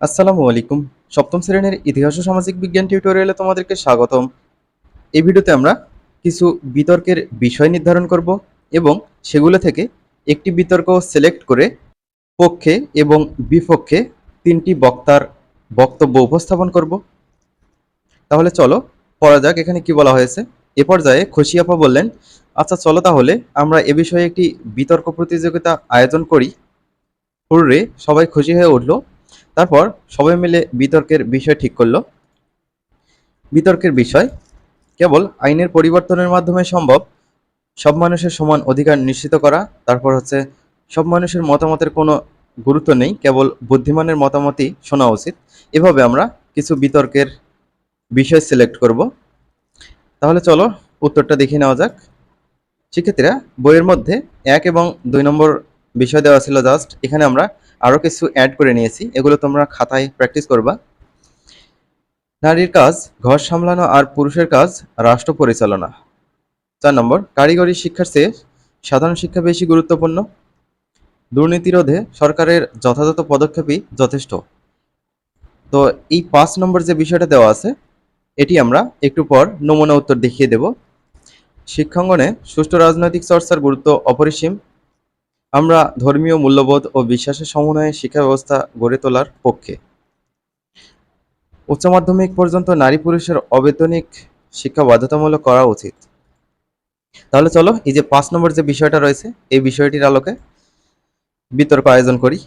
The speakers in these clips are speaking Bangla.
আসসালামু আলাইকুম। সপ্তম শ্রেণির ইতিহাস ও সামাজিক বিজ্ঞান টিউটোরিয়ালে তোমাদেরকে স্বাগতম। এই ভিডিওতে আমরা কিছু বিতর্কের বিষয় নির্ধারণ করব এবং সেগুলো থেকে একটি বিতর্ক সিলেক্ট করে পক্ষে এবং বিপক্ষে তিনটি বক্তার বক্তব্য উপস্থাপন করব। তাহলে চলো, পড়া যাক এখানে কি বলা হয়েছে। এ পর্যায়ে খসিয়াপা বললেন আচ্ছা চলো তাহলে আমরা এ বিষয়ে একটি বিতর্ক প্রতিযোগিতা আয়োজন করি। হুররে, সবাই খুশি হয়ে উঠল। তারপর সবাই মিলে বিতর্কের বিষয় ঠিক করল। বিতর্কের বিষয়, কেবল আইনের পরিবর্তনের মাধ্যমে সম্ভব, সব মানুষের সমান অধিকার নিশ্চিত করা। তারপর হচ্ছে, সব মানুষের মতামতের কোনো গুরুত্ব নেই, কেবল বুদ্ধিমানের মতামতই শোনা উচিত। এভাবে আমরা কিছু বিতর্কের বিষয় সিলেক্ট করব। তাহলে চলো, উত্তরটা দেখে নেওয়া যাক। শিক্ষার্থীরা বইয়ের মধ্যে এক এবং দুই নম্বর বিষয় দেওয়া ছিল জাস্ট এখানে আমরা আরও কিছু অ্যাড করে নিয়েছি। এগুলো তোমরা খাতায় প্র্যাকটিস করবা। নারীর কাজ, ঘর সামলানো আর পুরুষের কাজ, রাষ্ট্র পরিচালনা। চার নম্বর, কারিগরি শিক্ষার চেয়ে সাধারণ শিক্ষা বেশি গুরুত্বপূর্ণ। দুর্নীতি রোধে সরকারের যথাযথ পদক্ষেপই যথেষ্ট। তো এই পাঁচ নম্বর যে বিষয়টা দেওয়া আছে, এটি আমরা একটু পর নমুনা উত্তর দেখিয়ে দেব। শিক্ষাঙ্গনে সুষ্ঠু রাজনৈতিক চর্চার গুরুত্ব অপরিসীম। আমরা ধর্মীয় মূল্যবোধ ও বিশ্বাসের সমন্বয়ে শিক্ষা ব্যবস্থা গড়ে তোলার পক্ষে। উচ্চ মাধ্যমিক পর্যন্ত নারী পুরুষের অবেতনিক শিক্ষা বাধ্যতামূলক করা উচিত। তাহলে চলো, এই যে পাঁচ নম্বর যে বিষয়টা রয়েছে, এই বিষয়টির আলোকে বিতর্ক আয়োজন করি।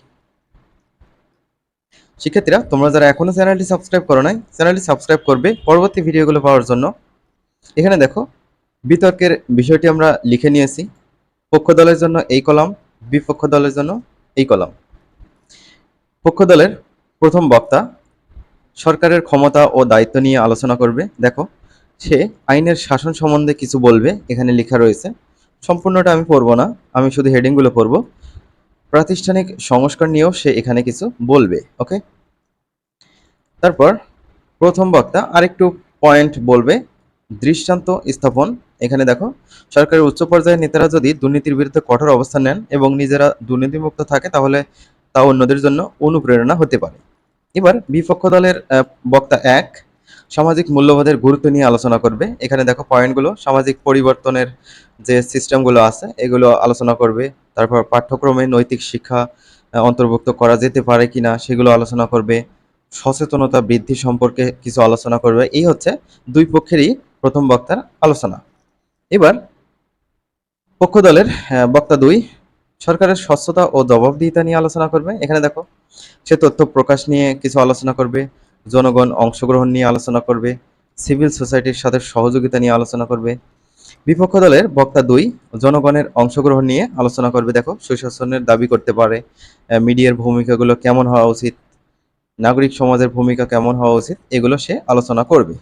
শিক্ষার্থীরা, তোমরা যারা এখনও চ্যানেলটি সাবস্ক্রাইব করো নাই, চ্যানেলটি সাবস্ক্রাইব করবে পরবর্তী ভিডিওগুলো পাওয়ার জন্য। এখানে দেখো, বিতর্কের বিষয়টি আমরা লিখে নিয়েছি। পক্ষ দলের জন্য এই কলাম বিপক্ষ দলের জন্য এই কলাম। পক্ষ দলের প্রথম বক্তা সরকারের ক্ষমতা ও দায়িত্ব নিয়ে আলোচনা করবে। দেখো, সে আইনের শাসন সম্বন্ধে কিছু বলবে, এখানে লেখা রয়েছে। সম্পূর্ণটা আমি পড়ব না, আমি শুধু হেডিংগুলো পড়ব। প্রাতিষ্ঠানিক সংস্কার নিয়েও সে এখানে কিছু বলবে, ওকে? তারপর প্রথম বক্তা আরেকটু পয়েন্ট বলবে দৃষ্টান্ত স্থাপন। এখানে দেখো, সরকারের উচ্চ পর্যায়ের নেতারা যদি দুর্নীতির বিরুদ্ধে কঠোর অবস্থান নেন এবং নিজেরা দুর্নীতিমুক্ত থাকে, তাহলে তা অন্যদের জন্য অনুপ্রেরণা হতে পারে। এবার বিপক্ষ দলের বক্তা এক, সামাজিক মূল্যবোধের গুরুত্ব নিয়ে আলোচনা করবে। এখানে দেখো পয়েন্টগুলো, সামাজিক পরিবর্তনের যে সিস্টেমগুলো আছে, এগুলো আলোচনা করবে। তারপর পাঠ্যক্রমে নৈতিক শিক্ষা অন্তর্ভুক্ত করা যেতে পারে কিনা, সেগুলো আলোচনা করবে। সচেতনতা বৃদ্ধি সম্পর্কে কিছু আলোচনা করবে। এই হচ্ছে দুই পক্ষেরই প্রথম বক্তার আলোচনা। এবার পক্ষ দলের বক্তা দুই, সরকারের স্বচ্ছতা ও জবাবদিহিতা নিয়ে আলোচনা করবে। এখানে দেখো, সে তথ্য প্রকাশ নিয়ে কিছু আলোচনা করবে, জনগণ অংশগ্রহণ নিয়ে আলোচনা করবে, সিভিল সোসাইটির সাথে সহযোগিতা নিয়ে আলোচনা করবে। বিপক্ষ দলের বক্তা দুই, জনগণের অংশগ্রহণ নিয়ে আলোচনা করবে। দেখো, সুশাসনের দাবি করতে পারে মিডিয়ার ভূমিকাগুলো কেমন হওয়া উচিত, নাগরিক সমাজের ভূমিকা কেমন হওয়া উচিত, এগুলো সে আলোচনা করবে।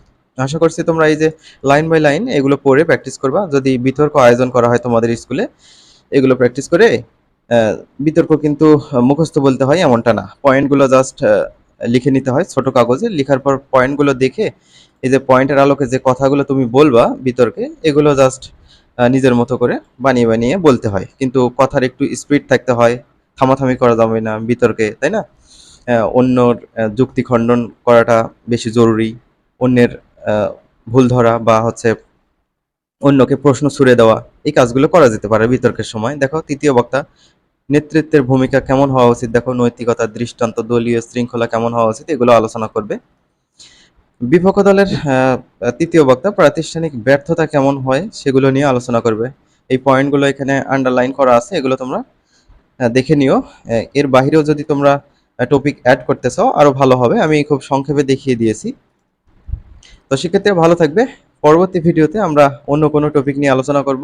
আশা করছি তোমরা এই যে লাইন বাই লাইন এগুলো পড়ে প্র্যাকটিস করবা। যদি বিতর্ক আয়োজন করা হয় তোমাদের স্কুলে, এগুলো প্র্যাকটিস করে বিতর্ক কিন্তু মুখস্থ বলতে হয় এমনটা না। পয়েন্টগুলো জাস্ট লিখে নিতে হয় ছোট কাগজে। লেখার পর পয়েন্টগুলো দেখে, এই যে পয়েন্টের আলোকে যে কথাগুলো তুমি বলবা বিতর্কে, এগুলো জাস্ট নিজের মতো করে বানিয়ে বানিয়ে বলতে হয়। কিন্তু কথার একটু স্পিড থাকতে হয়, থামাথামি করা যাবে না বিতর্কে, তাই না? অন্যর যুক্তি খণ্ডন করাটা বেশি জরুরি। অন্যের ভুল ধরা বা হচ্ছে অন্যকে প্রশ্ন ছুড়ে দেওয়া, এই কাজগুলো করা যেতে পারে বিতর্কের সময়। দেখো, তৃতীয় বক্তা, নেতৃত্বের ভূমিকা কেমন হওয়া উচিত? দেখো, নৈতিকতা, দৃষ্টান্ত, দলীয় শৃঙ্খলা কেমন হওয়া উচিত? এগুলো আলোচনা করবে। বিপক্ষ দলের তৃতীয় বক্তা, প্রাতিষ্ঠানিক ব্যর্থতা কেমন হয় সেগুলো নিয়ে আলোচনা করবে। এই পয়েন্টগুলো এখানে আন্ডারলাইন করা আছে, এগুলো তোমরা দেখে নিও। এর বাইরেও যদি তোমরা টপিক অ্যাড করতে চাও, আরও ভালো হবে। আমি খুব সংক্ষেপে দেখিয়ে দিয়েছি। তো সেক্ষেত্রে ভালো থাকবে। পরবর্তী ভিডিওতে আমরা অন্য কোনো টপিক নিয়ে আলোচনা করব।